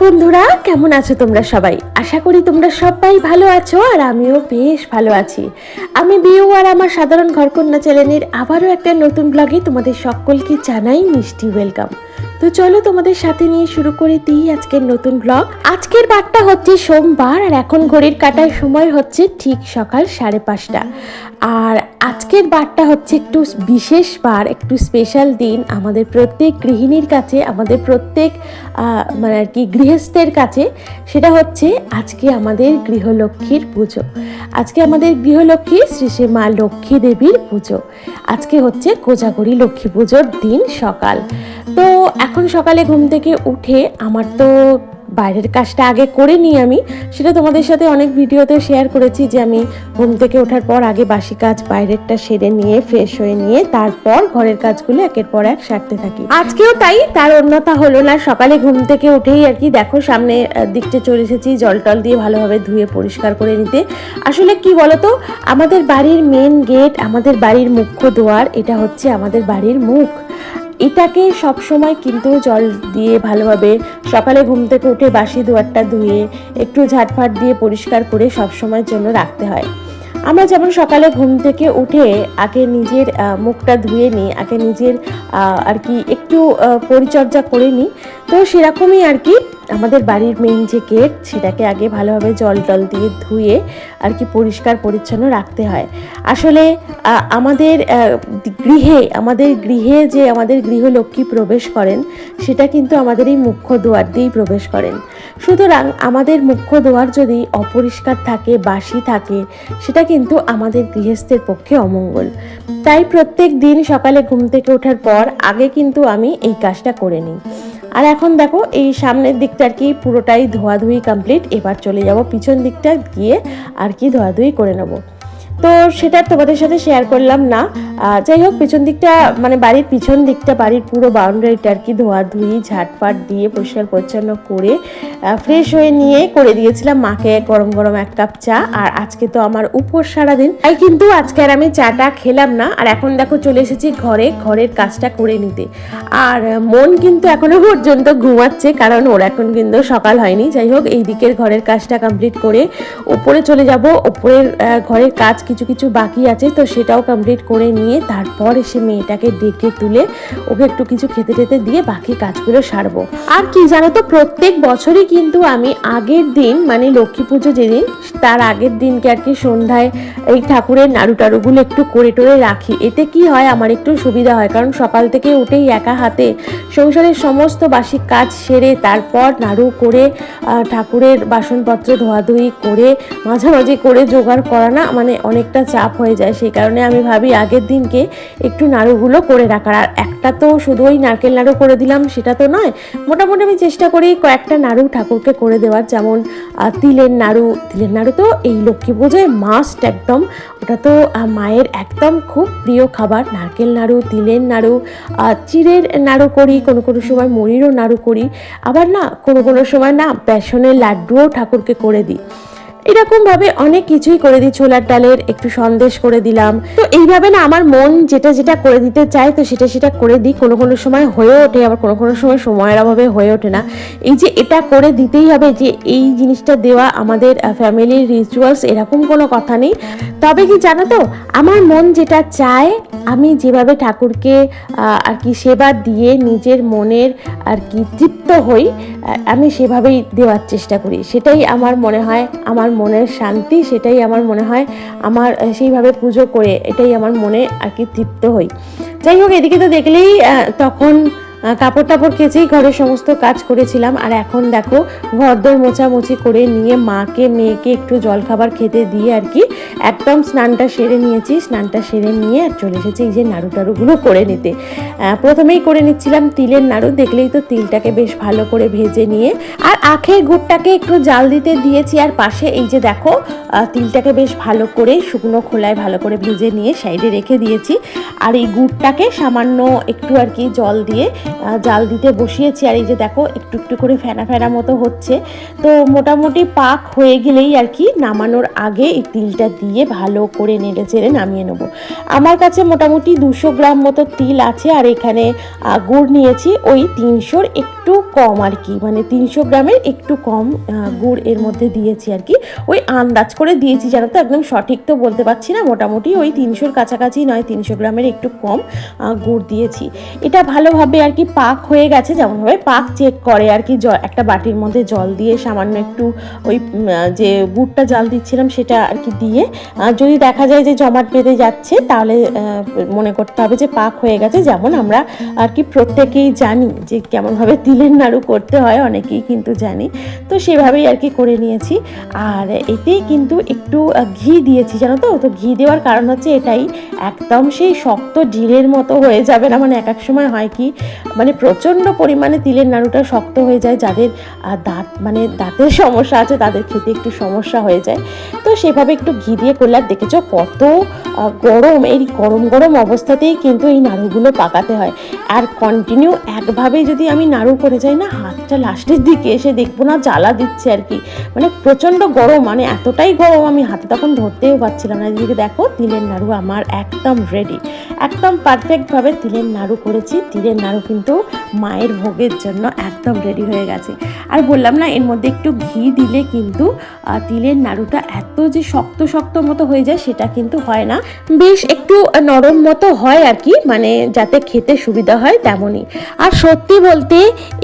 বন্ধুরা, কেমন আছো তোমরা সবাই? আশা করি তোমরা সবাই ভালো আছো আর আমিও বেশ ভালো আছি। আমি বিউ আর আমার সাধারণ ঘরকন্যা চ্যানেলের আবারও একটা নতুন ব্লগে তোমাদের সকলকে জানাই মিষ্টি ওয়েলকাম তো চলো তোমাদের সাথে নিয়ে শুরু করে দিই আজকের নতুন ব্লগ আজকের বারটা হচ্ছে সোমবার আর এখন ঘড়ির কাটার সময় হচ্ছে ঠিক সকাল সাড়ে পাঁচটা। আর আজকের বারটা হচ্ছে একটু বিশেষ বার, একটু স্পেশাল দিন। আমাদের প্রত্যেক গৃহিণীর কাছে, আমাদের প্রত্যেক মানে আর কি গৃহস্থের কাছে সেটা হচ্ছে আজকে আমাদের গৃহলক্ষ্মীর পুজো। আজকে আমাদের গৃহলক্ষ্মী শ্রী শ্রী মা লক্ষ্মী দেবীর পুজো। আজকে হচ্ছে কোজাগরি লক্ষ্মী পুজোর দিন সকাল। তো এখন সকালে ঘুম থেকে উঠে আমার তো বাইরের কাজটা আগে করে নিই আমি। সেটা তোমাদের সাথে অনেক ভিডিওতে শেয়ার করেছি যে আমি ঘুম থেকে ওঠার পর আগে বাসি কাজ বাইরেরটা সেরে নিয়ে ফ্রেশ হয়ে নিয়ে তারপর ঘরের কাজগুলো একের পর এক সারতে থাকি। আজকেও তাই, তার অন্যতা হলো না, সকালে ঘুম থেকে উঠেই আর কি দেখো সামনে দিকটা চলে এসেছি জল টল দিয়ে ভালোভাবে ধুয়ে পরিষ্কার করে নিতে। আসলে কি বলতো, আমাদের বাড়ির মেন গেট আমাদের বাড়ির মুখ্য দুয়ার, এটা হচ্ছে আমাদের বাড়ির মুখ। এটাকে সব সময় কিন্তু জল দিয়ে ভালোভাবে সকালে ঘুম থেকে উঠে বাসি দুয়ারটা ধুয়ে একটু ঝাটফাট দিয়ে পরিষ্কার করে সব সময়ের জন্য রাখতে হয়। আমরা যেমন সকালে ঘুম থেকে উঠে আগে নিজের মুখটা ধুয়ে নিই, আগে নিজের আর কি একটু পরিচর্যা করে নিই, তো সেরকমই আর কি আমাদের বাড়ির মেইন যে গেট সেটাকে আগে ভালোভাবে জল টল দিয়ে ধুয়ে আর কি পরিষ্কার পরিচ্ছন্ন রাখতে হয়। আসলে আমাদের গৃহে আমাদের গৃহে যে আমাদের গৃহলক্ষ্মী প্রবেশ করেন, সেটা কিন্তু আমাদের এই মুখ্য দুয়ার দিয়েই প্রবেশ করেন। সুতরাং আমাদের মুখ্য দুয়ার যদি অপরিষ্কার থাকে, বাসি থাকে, সেটা কিন্তু আমাদের গৃহস্থের পক্ষে অমঙ্গল। তাই প্রত্যেক দিন সকালে ঘুম থেকে ওঠার পর আগে কিন্তু আমি এই কাজটা করে নিই। আর এখন দেখো, এই সামনের দিকটা আর কি পুরোটাই ধোয়াধুয়ি কমপ্লিট এবার চলে যাব পিছন দিকটা গিয়ে আর কি ধোয়াধুয়ি করে নেব। তো সেটা তোমাদের সাথে শেয়ার করলাম না। যাই হোক, পিছন দিকটা মানে বাড়ির পিছন দিকটা, বাড়ির পুরো বাউন্ডারিটা আর কি ধোয়াধুয়ি ঝাটফাট দিয়ে পরিষ্কার পরিচ্ছন্ন করে ফ্রেশ হয়ে নিয়ে করে দিয়েছিলাম মাকে গরম গরম এক কাপ চা। আর আজকে তো আমার উপর সারাদিন। তাই কিন্তু আজকে আর আমি চাটা খেলাম না। আর এখন দেখো চলে এসেছি ঘরে, ঘরের কাজটা করে নিতে। আর মন কিন্তু এখনও পর্যন্ত ঘুমাচ্ছে, কারণ ওর এখন কিন্তু সকাল হয়নি। যাই হোক, এই দিকের ঘরের কাজটা কমপ্লিট করে ওপরে চলে যাব। ওপরের ঘরের কাজ কিছু কিছু বাকি আছে, তো সেটাও কমপ্লিট করে নিয়ে তারপর এসে মেয়েটাকে ডেকে তুলে ওকে একটু কিছু খেতে টেতে দিয়ে বাকি কাজগুলো সারবো। আর কি জানো তো, প্রত্যেক বছরই কিন্তু আমি আগের দিন মানে লক্ষ্মী পুজো যেদিন তার আগের দিনকে আর কি সন্ধ্যায় এই ঠাকুরের নাড়ু টাড়ুগুলো একটু করে টোরে রাখি। এতে কি হয়, আমার একটু সুবিধা হয়, কারণ সকাল থেকে উঠেই একা হাতে সংসারের সমস্ত বাসিক কাজ সেরে তারপর নাড়ু করে ঠাকুরের বাসনপত্র ধোয়াধুয়ি করে, মাঝামাঝি করে জোগাড় করা না মানে অনেকটা চাপ হয়ে যায়। সেই কারণে আমি ভাবি আগের দিনকে একটু নাড়ুগুলো করে রাখার। আর একটা তো শুধু ওই নারকেল নাড়ু করে দিলাম, সেটা তো নয়। মোটামুটি আমি চেষ্টা করি কয়েকটা নাড়ু ঠাকুরকে করে দেওয়ার। যেমন তিলের নাড়ু তিলের নাড়ু তো, এই লক্ষ্মী পুজোয় মাস্ট একদম। ওটা তো মায়ের একদম খুব প্রিয় খাবার। নারকেল নাড়ু, তিলের নাড়ু চিড়ের নাড়ু করি, কোনো কোনো সময় মুড়িরও নাড়ু করি। আবার না, কোনো কোনো সময় না, বেসনের লাড্ডুও ঠাকুরকে করে দিই। এরকম ভাবে অনেক কিছুই করে দিই, ছোলার ডালের একটু সন্দেশ করে দিলাম। তো এইভাবে না আমার মন যেটা যেটা করে দিতে চায়, তো সেটা সেটা করে দিই। কোনো কোনো সময় হয়ে ওঠে, আবার কোনো কোনো সময় সময়ের অভাবে হয়ে ওঠে না। এই যে এটা করে দিতেই হবে যে এই জিনিসটা দেওয়া আমাদের ফ্যামিলির রিচুয়ালস এরকম কোনো কথা নেই। তবে কি জানো তো, আমার মন যেটা চায়, আমি যেভাবে ঠাকুরকে আর কি সেবা দিয়ে নিজের মনের আর কি তৃপ্ত হই আমি সেভাবেই দেওয়ার চেষ্টা করি। সেটাই আমার মনে হয় আমার মনের শান্তি, সেটাই আমার মনে হয় আমার সেইভাবে পুজো করে এটাই আমার মনে আর কি তৃপ্ত হই। যাই হোক, এদিকে তো দেখলেই তখন কাপড় টাপড় কেচেই ঘরের সমস্ত কাজ করেছিলাম। আর এখন দেখো, ঘরদোর মোছামুছি করে নিয়ে মাকে, মেয়েকে একটু জলখাবার খেতে দিয়ে আর কি একদম স্নানটা সেরে নিয়েছি। স্নানটা সেরে নিয়ে আর চলে এসেছি এই যে নাড়ু টাড়ুগুলো করে নিতে। প্রথমেই করে নিচ্ছিলাম তিলের নাড়ু, দেখলেই তো তিলটাকে বেশ ভালো করে ভেজে নিয়ে। আর আখের গুড়টাকে একটু জাল দিতে দিয়েছি। আর পাশে এই যে দেখো তিলটাকে বেশ ভালো করে শুকনো খোলায় ভালো করে ভেজে নিয়ে সাইডে রেখে দিয়েছি। আর এই গুড়টাকে সামান্য একটু আর কি জল দিয়ে জাল দিতে বসিয়েছি। আর এই যে দেখো, একটু একটু করে ফেনা ফেনা মতো হচ্ছে। তো মোটামুটি পাক হয়ে গেলেই আর কি নামানোর আগে এই তিলটা দিয়ে ভালো করে নেড়ে চেড়ে নামিয়ে নেব। আমার কাছে মোটামুটি দুশো গ্রাম মতো তিল আছে, আর এখানে গুড় নিয়েছি। ওই তিনশোর একটু কম আর কি মানে তিনশো গ্রামের একটু কম গুড় এর মধ্যে দিয়েছি আর কি। ওই আন্দাজ করে দিয়েছি জানো তো একদম সঠিক তো বলতে পারছি না। মোটামুটি ওই তিনশোর কাছাকাছি নয়, তিনশো গ্রামের একটু কম গুড় দিয়েছি। এটা ভালোভাবে আর কি পাক হয়ে গেছে, যেমনভাবে পাক চেক করে আর কি একটা বাটির মধ্যে জল দিয়ে সামান্য একটু ওই যে গুড়টা জাল দিচ্ছিলাম সেটা আর কি দিয়ে যদি দেখা যায় যে জমাট বেঁধে যাচ্ছে, তাহলে মনে করতে হবে যে পাক হয়ে গেছে। যেমন আমরা আর কি প্রত্যেকেই জানি যে কেমনভাবে তিলের নাড়ু করতে হয়, অনেকেই কিন্তু জানি। তো সেভাবেই আর কি করে নিয়েছি। আর এতে কিন্তু একটু ঘি দিয়েছি, জানো তো? তো ঘি দেওয়ার কারণ হচ্ছে এটাই, একদম সেই শক্ত জিরের মতো হয়ে যাবে না। মানে এক এক সময় হয় কি মানে প্রচণ্ড পরিমাণে তিলের নাড়ুটা শক্ত হয়ে যায়, যাদের দাঁত মানে দাঁতের সমস্যা আছে, তাদের খেতে একটু সমস্যা হয়ে যায়। তো সেভাবে একটু ঘি দিয়ে করলে, আর দেখেছ কত গরম, এই গরম গরম অবস্থাতেই কিন্তু এই নাড়ুগুলো পাকাতে হয়। আর কন্টিনিউ একভাবেই যদি আমি নাড়ু করে যাই না, হাতটা লাস্টের দিকে এসে দেখব না, জ্বালা দিচ্ছে আর কি। মানে প্রচণ্ড গরম মানে এতটাই গরম আমি হাতে তখন ধরতেও পারছিলাম না। এদিকে দেখো তিলের নাড়ু আমার একদম রেডি একদম পারফেক্টভাবে তিলের নাড়ু করেছি। তিলের নাড়ু কিন্তু মায়ের ভোগের জন্য একদম রেডি হয়ে গেছে। আর বললাম না, এর মধ্যে একটু ঘি দিলে কিন্তু তিলের নাড়ুটা এত যে শক্ত শক্ত মতো হয়ে যায় সেটা কিন্তু হয় না। বেশ একটু নরম মতো হয় আর কি মানে যাতে খেতে সুবিধা হয় তেমনই। আর সত্যি বলতে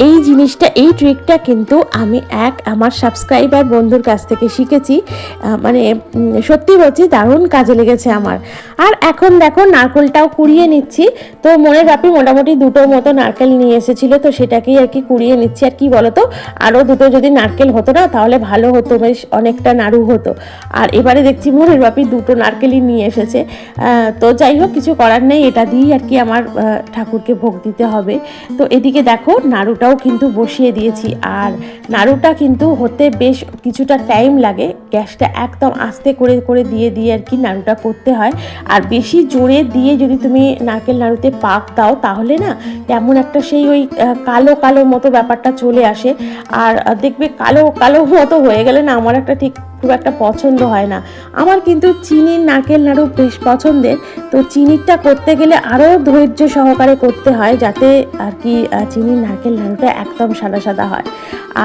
এই জিনিসটা, এই ট্রিকটা কিন্তু আমি এক আমার সাবস্ক্রাইবার বন্ধুর কাছ থেকে শিখেছি। মানে সত্যি বলছি দারুণ কাজে লেগেছে আমার। আর এখন দেখো নারকেলটাও কুড়িয়ে নিচ্ছি। তো মনে রাখি মোটামুটি দুটো মতো নারকেল নিয়ে এসেছিল, তো সেটাকেই আর কি কুড়িয়ে নিচ্ছি। আর কি বলতো আরও দুটো যদি নারকেল হতো না, তাহলে ভালো হতো, বেশ অনেকটা নাড়ু হতো। আর এবারে দেখছি মনের বাপি দুটো নারকেলই নিয়ে এসেছে। তো যাই হোক, কিছু করার নেই, এটা দিয়েই আর কি আমার ঠাকুরকে ভোগ দিতে হবে। তো এদিকে দেখো, নাড়ুটাও কিন্তু বসিয়ে দিয়েছি। আর নাড়ুটা কিন্তু হতে বেশ কিছুটা টাইম লাগে, গ্যাসটা একদম আস্তে করে করে দিয়ে দিয়ে আর কি নাড়ুটা করতে হয়। আর বেশি জোরে দিয়ে যদি তুমি নারকেল নাড়ুতে পাক দাও, তাহলে না তেমন একটা সেই ওই কালো কালো মতো ব্যাপারটা চলে আসে। আর দেখবে কালো কালো মতো হয়ে গেলে না আমার একটা ঠিক খুব একটা পছন্দ হয় না। আমার কিন্তু চিনির নারকেল নাড়ু বেশ পছন্দের। তো চিনিরটা করতে গেলে আরও ধৈর্য সহকারে করতে হয় যাতে আর কি চিনির নারকেল নাড়ুটা একদম সাদা সাদা হয়।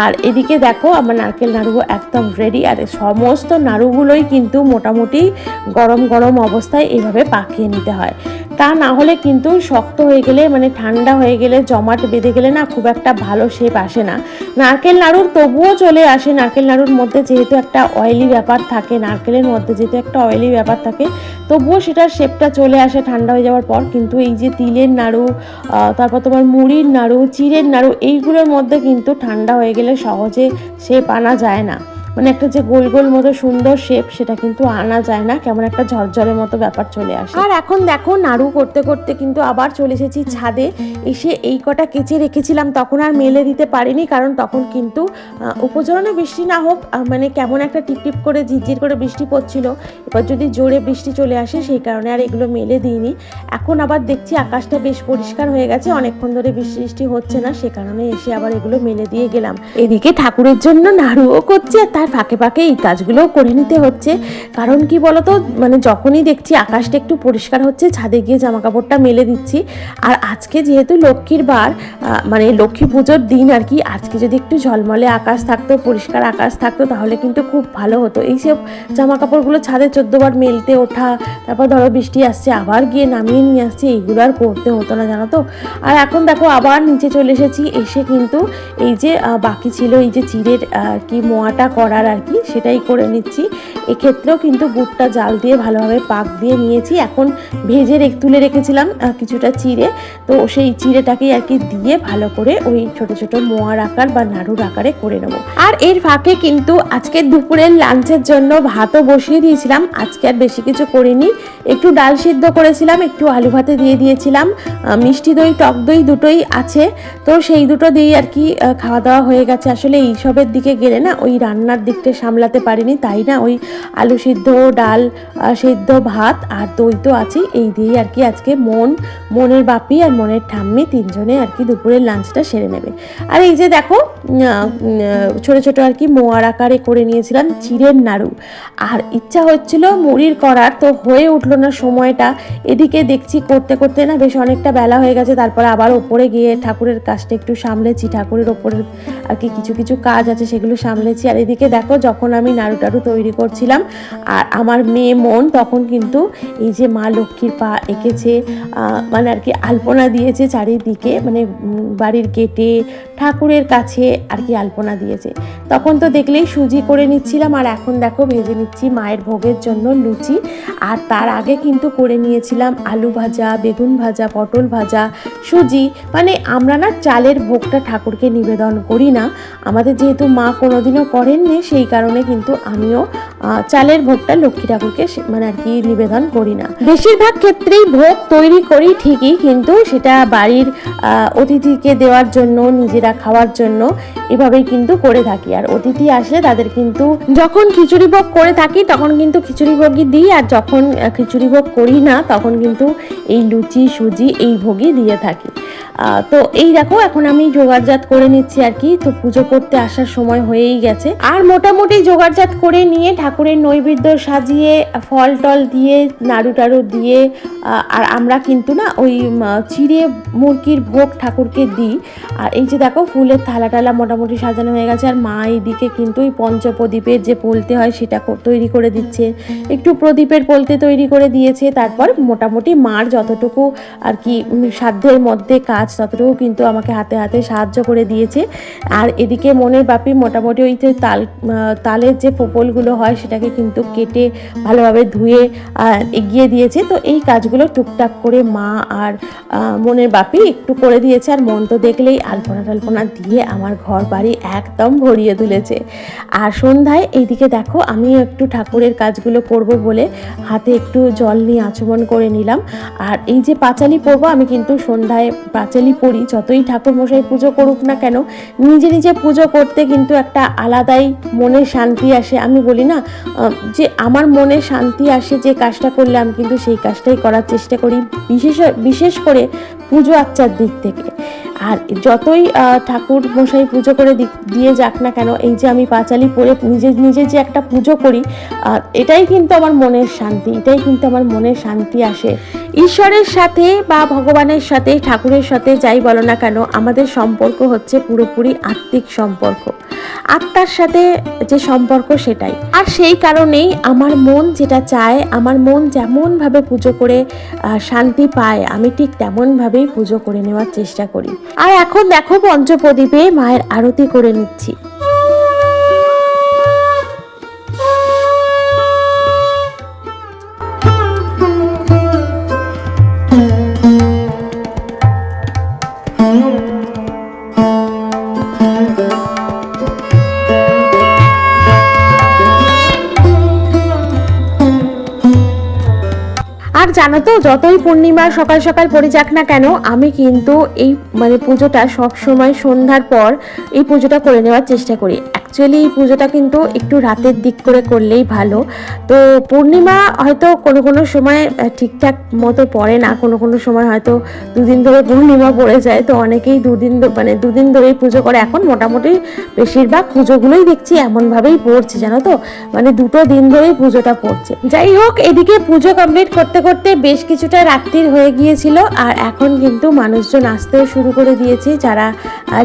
আর এদিকে দেখো আমার নারকেল নাড়ু একদম রেডি আর সমস্ত নাড়ুগুলোই কিন্তু মোটামুটি গরম গরম অবস্থায় এইভাবে পাকিয়ে নিতে হয়। তা না হলে কিন্তু শক্ত হয়ে গেলে মানে ঠান্ডা হয়ে গেলে, জমাট বেঁধে গেলে না খুব একটা ভালো শেপ আসে না। নারকেল নাড়ুর তবুও চলে আসে। নারকেল নাড়ুর মধ্যে যেহেতু একটা অয়েলি ব্যাপার থাকে, নারকেলের মধ্যে যেহেতু একটা অয়েলি ব্যাপার থাকে, তবুও সেটার শেপটা চলে আসে ঠান্ডা হয়ে যাওয়ার পর। কিন্তু এই যে তিলের নাড়ু তারপর তোমার মুড়ির নাড়ু, চিড়ের নাড়ু, এইগুলোর মধ্যে কিন্তু ঠান্ডা হয়ে গেলে সহজে শেপ আনা যায় না। মানে একটা যে গোল গোল মতো সুন্দর শেপ সেটা কিন্তু আনা যায় না। কেমন একটা ঝরঝরের মতো ব্যাপার চলে আসে। আর এখন দেখো নাড়ু করতে করতে কিন্তু আবার চলে এসেছি ছাদে। এসে এই কটা কেচে রেখেছিলাম তখন আর মেলে দিতে পারিনি কারণ তখন কিন্তু আহ, উপচরণে বৃষ্টি না হোক মানে কেমন একটা টিপ টিপ করে ঝিরঝির করে বৃষ্টি পড়ছিল। এবার যদি জোরে বৃষ্টি চলে আসে সেই কারণে আর এগুলো মেলে দিইনি। এখন আবার দেখছি আকাশটা বেশ পরিষ্কার হয়ে গেছে অনেকক্ষণ ধরে বৃষ্টি বৃষ্টি হচ্ছে না সে কারণে এসে আবার এগুলো মেলে দিয়ে গেলাম। এদিকে ঠাকুরের জন্য নাড়ুও করছে আর তার ফাঁকে ফাঁকে এই কাজগুলোও করে নিতে হচ্ছে। কারণ কি বলতো? মানে যখনই দেখছি আকাশটা একটু পরিষ্কার হচ্ছে, ছাদে গিয়ে জামা কাপড়টা মেলে দিচ্ছি। আর আজকে যেহেতু লক্ষ্মীর বার মানে লক্ষ্মী পুজোর দিন আর কি, আজকে যদি একটু ঝলমলে আকাশ থাকতো, পরিষ্কার আকাশ থাকতো, তাহলে কিন্তু খুব ভালো হতো। এইসব জামা কাপড়গুলো ছাদে চোদ্দবার মেলতে ওঠা, তারপর ধরো বৃষ্টি আসছে, আবার গিয়ে নামিয়ে নিয়ে আসছে, এইগুলো আর করতে হতো না, জানো তো? আর এখন দেখো আবার নিচে চলে এসেছি, এসে কিন্তু এই যে বাকি ছিল এই যে চিড়ের কি মোয়াটা করার আর কি, সেটাই করে নিচ্ছি। এক্ষেত্রেও কিন্তু গুড়টা জাল দিয়ে ভালোভাবে পাক দিয়ে নিয়েছি। এখন ভেজে রেখ, তুলে রেখেছিলাম কিছুটা চিড়ে। তো সেই চিড়েটাকেই আর কি দিয়ে ভালো করে ওই ছোট ছোট মোয়ার আকার বা নাড়ুর আকারে করে নেব। আর এর ফাঁকে কিন্তু আজকে দুপুরের লাঞ্চের জন্য ভাতও বসিয়ে দিয়েছিলাম। আজকে আর বেশি কিছু করিনি। একটু ডাল সিদ্ধ করেছিলাম, একটু আলু ভাতে দিয়ে দিয়েছিলাম। মিষ্টি দই, টক দই দুটোই আছে। তো সেই দুটো দিয়ে আর কি খাওয়া দাওয়া হয়ে গেছে। আসলে এইসবের দিকে গেলে না, ওই রান্নার দিকটা সামলাতে পারিনি, তাই না? ওই আলু সিদ্ধ, ডাল সিদ্ধ, ভাত আর দই তো আছেই। এই দিয়েই আর কি আজকে মন, মনের বাপি আর মনের ঠাম্মি তিনজনে আর কি দুপুরের লাঞ্চটা সেরে নেবে। আর এই যে দেখো ছোট ছোট আর কি মোয়ার আকারে করে নিয়েছিলাম চিড়ের নাড়ু। আর ইচ্ছা হচ্ছিল মুড়ির করার, তো হয়ে উঠল না সময়টা। এদিকে দেখছি করতে করতে না বেশ অনেকটা বেলা হয়ে গেছে, তারপর আবার ওপরে গিয়ে ঠাকুরের কাজটা একটু সামলেছি। ঠাকুরের ওপরের আর কি কিছু কিছু কাজ আছে সেগুলো সামলেছি। আর এদিকে দেখো যখন আমি নাড়ু টাড়ু তৈরি করছিলাম, আর আমার মেয়ে মন তখন কিন্তু এই যে মা লক্ষ্মীর পা এঁকেছে মানে আর কি আলপনা দিয়েছে চারিদিকে মানে বাড়ির গেটে, ঠাকুরের কাছে আর কি আলপনা দিয়েছে। তখন তো দেখলেই সুজি করে নিচ্ছিলাম, আর এখন দেখো ভেজে নিচ্ছি মায়ের ভোগের জন্য লুচি, আর তার আগে কিন্তু করে নিয়েছিলাম আলু ভাজা, বেগুন ভাজা, পটল ভাজা, সুজি। মানে আমরা না চালের ভোগটা ঠাকুরকে নিবেদন করি না। আমাদের যেহেতু মা কোনোদিনও করেননি সেই কারণে কিন্তু আমিও চালের ভোগটা লক্ষ্মী ঠাকুরকে মানে আর কি নিবেদন করি না। বেশিরভাগ ক্ষেত্রেই ভোগ তৈরি করি ঠিকই, কিন্তু সেটা বাড়ির অতিথিকে দেওয়ার জন্য, নিজেরা খাওয়ার জন্য এভাবেই কিন্তু করে থাকি। আর অতিথি আসলে তাদের কিন্তু যখন খিচুড়ি ভোগ করে থাকি, তখন কিন্তু খিচুড়ি ভোগই দিই, আর যখন খিচুড়ি ভোগ করি না, তখন কিন্তু এই লুচি, সুজি এই ভোগই দিয়ে থাকি। তো এই দেখো, এখন আমি জোগাড়জাত করে নিচ্ছি আর কি। তো পুজো করতে আসার সময় হয়েই গেছে। আর মোটামুটি জোগাড়জাত করে নিয়ে ঠাকুরের নৈবেদ্য সাজিয়ে, ফল টল দিয়ে, নাড়ু টাড়ু দিয়ে আর আমরা কিন্তু না ওই চিড়ে মুরগির ভোগ ঠাকুরকে দিই। আর এই যে দেখো, ফুলের থালা টালা মোটামুটি সাজানো হয়ে গেছে। আর মা এইদিকে কিন্তু ওই পঞ্চপ্রদীপের যে পোলতে হয়, সেটা তৈরি করে দিচ্ছে। একটু প্রদীপের পোলতে তৈরি করে দিয়েছে। তারপর মোটামুটি মার যতটুকু আর কি সাধ্যের মধ্যে কাজ ততটুকু কিন্তু আমাকে হাতে হাতে সাহায্য করে দিয়েছে। আর এদিকে মনের বাপি মোটামুটি ওই যে তাল তালের যে ফোপলগুলো হয় সেটাকে কিন্তু কেটে ভালোভাবে ধুয়ে এগিয়ে দিয়েছে। তো এই কাজগুলো টুকটাক করে মা আর মনের বাপি একটু করে দিয়েছে। আর মন তো দেখলেই আলপনা টালপনা দিয়ে আমার ঘর বাড়ি একদম ভরিয়ে তুলেছে। আর সন্ধ্যায় এইদিকে দেখো আমি একটু ঠাকুরের কাজগুলো করব বলে হাতে একটু জল নিয়ে আচমন করে নিলাম। আর এই যে পাঁচালি পরবো, আমি কিন্তু সন্ধ্যায় পাঁচালি পড়ি, যতই ঠাকুর মশাই পুজো করুক না কেন, নিজে নিজে পুজো করতে কিন্তু একটা আলাদাই মনে শান্তি আসে। আমি বলি না যে আমার মনে শান্তি আসে যে কাজটা করলে আমি কিন্তু সেই কাজটাই করার চেষ্টা করি, বিশেষ বিশেষ করে পুজো আচ্চার দিক থেকে। আর যতই ঠাকুর মশাই পুজো করে দিয়ে যাক না কেন, এই যে আমি পাঁচালি পরে নিজে নিজে যে একটা পুজো করি এটাই কিন্তু আমার মনের শান্তি, এটাই কিন্তু আমার মনের শান্তি আসে। ঈশ্বরের সাথে বা ভগবানের সাথে, ঠাকুরের সাথে যাই বলো না কেন, আমাদের সম্পর্ক হচ্ছে পুরোপুরি আত্মিক সম্পর্ক। আত্মার সাথে যে সম্পর্ক সেটাই। আর সেই কারণেই আমার মন যেটা চায়, আমার মন যেমনভাবে পুজো করে শান্তি পায়, আমি ঠিক তেমনভাবেই পুজো করে নেওয়ার চেষ্টা করি। আর এখন দেখো পঞ্চপ্রদীপে মায়ের আরতি করে নিচ্ছি। জানো তো, যতই পূর্ণিমা সকাল সকাল পড়ে যাক না কেন, আমি কিন্তু এই মানে পুজোটা সব সময় সন্ধ্যার পর এই পুজোটা করে নেওয়ার চেষ্টা করি। অ্যাকচুয়ালি এই পুজোটা কিন্তু একটু রাতের দিক করে করলেই ভালো। তো পূর্ণিমা হয়তো কোনো কোনো সময় ঠিকঠাক মতো পড়ে না, কোনো কোনো সময় হয়তো দুদিন ধরে পূর্ণিমা পড়ে যায়, তো অনেকেই দুদিন মানে দুদিন ধরেই পুজো করে। এখন মোটামুটি বেশিরভাগ পুজোগুলোই দেখছি এমনভাবেই পড়ছে, জানো তো? মানে দুটো দিন ধরেই পুজোটা পড়ছে। যাই হোক, এদিকে পুজো কমপ্লিট করতে করতে বেশ কিছুটা রাত্রির হয়ে গিয়েছিল, আর এখন কিন্তু মানুষজন আসতেও শুরু করে দিয়েছে। যারা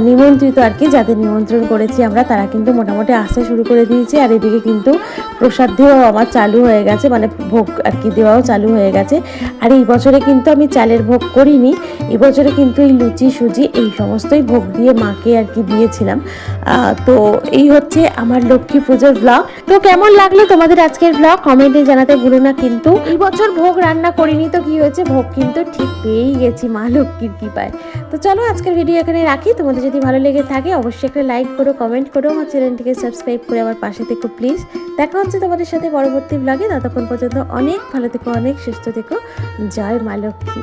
নিমন্ত্রিত আর কি, যাদের নিমন্ত্রণ করেছি আমরা, তারা কিন্তু মোটামুটি আসতে শুরু করে দিয়েছি, আর এদিকে কিন্তু প্রসাদ দেওয়াও আমার চালু হয়ে গেছে মানে ভোগ আর কি দেওয়াও চালু হয়ে গেছে। আর এই বছরে কিন্তু আমি চালের ভোগ করিনি, এই বছরে কিন্তু এই লুচি, সুজি এই সমস্তই ভোগ দিয়ে মাকে আর কি দিয়েছিলাম। তো এই হচ্ছে আমার লক্ষ্মী পুজোর ব্লগ তো কেমন লাগল তোমাদের আজকের ব্লগ কমেন্টে জানাতে ভুলো না কিন্তু। এই বছর ভোগ রান্না করিনি তো কি হয়েছে? ভোগ কিন্তু ঠিক পেয়েই গেছি মা লক্ষ্মীর কৃপায়। তো চলো আজকের ভিডিও এখানে রাখি। তোমাদের যদি ভালো লেগে থাকে, অবশ্যই একটা লাইক করো কমেন্ট করো, আমার চ্যানেলটিকে সাবস্ক্রাইব করে আমার পাশে থেকো প্লিজ দেখা হচ্ছে তোমাদের সাথে পরবর্তী ব্লগে ততক্ষণ পর্যন্ত অনেক ভালো থেকো, অনেক সুস্থ থেকো। জয় মা লক্ষ্মী।